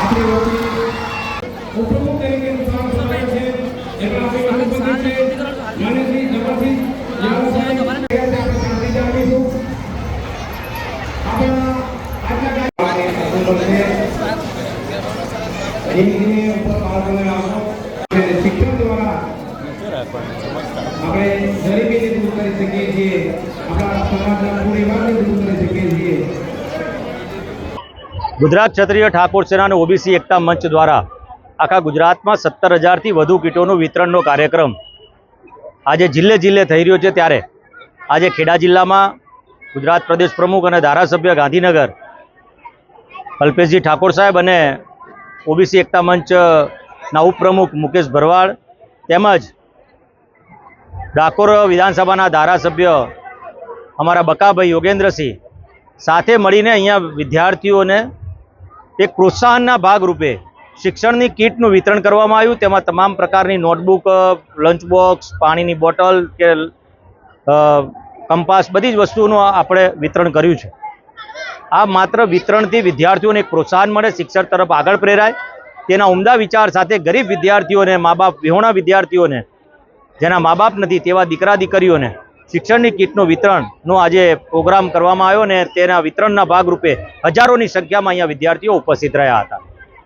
આપણી વતી ઉપપ્રમુખ તરીકે કામ કરે છે એમાં આપણી અનુભૂતિ છે માનસી જબરથી યાદ સાહેબ આપણે શાંતિ જાળવીશું આપણા આટલા કાર્ય ધીમે ધીમે ઉપર બાળકોને રાખો અને શિક્ષણ દ્વારા આપણે ગરીબીને દૂર કરી શકીએ છીએ આપણા સમાજના પૂરી વાતને દૂર કરી શકીએ છીએ ગુજરાત ક્ષત્રિય ઠાકોર સેના અને ઓબીસી એકતા મંચ દ્વારા આખા ગુજરાતમાં સત્તર હજારથી વધુ કીટોનું વિતરણનો કાર્યક્રમ આજે જિલ્લે જિલ્લે થઈ રહ્યો છે ત્યારે આજે ખેડા જિલ્લામાં ગુજરાત પ્રદેશ પ્રમુખ અને ધારાસભ્ય ગાંધીનગર અલ્પેશજી ઠાકોર સાહેબ અને ઓબીસી એકતા મંચના ઉપપ્રમુખ મુકેશ ભરવાડ તેમજ ડાકોર વિધાનસભાના ધારાસભ્ય અમારા બકાભાઈ યોગેન્દ્રસિંહ સાથે મળીને અહીંયા વિદ્યાર્થીઓને એક પ્રોત્સાહનના ભાગરૂપે શિક્ષણની કીટનું વિતરણ કરવામાં આવ્યું. તેમાં તમામ પ્રકારની નોટબુક લંચ બોક્સ પાણીની બોટલ કે કંપાસ બધી જ વસ્તુઓનું આપણે વિતરણ કર્યું છે. આ માત્ર વિતરણથી વિદ્યાર્થીઓને પ્રોત્સાહન મળે, શિક્ષણ તરફ આગળ પ્રેરાય. તેના ઉમદા વિચાર સાથે ગરીબ વિદ્યાર્થીઓને મા બાપ વિહોણા વિદ્યાર્થીઓને, જેના મા બાપ નથી તેવા દીકરા દીકરીઓને શિક્ષણની કીટનું વિતરણનો આજે પ્રોગ્રામ કરવામાં આવ્યો અને તેના વિતરણના ભાગરૂપે હજારોની સંખ્યામાં અહીંયા વિદ્યાર્થીઓ ઉપસ્થિત રહ્યા હતા.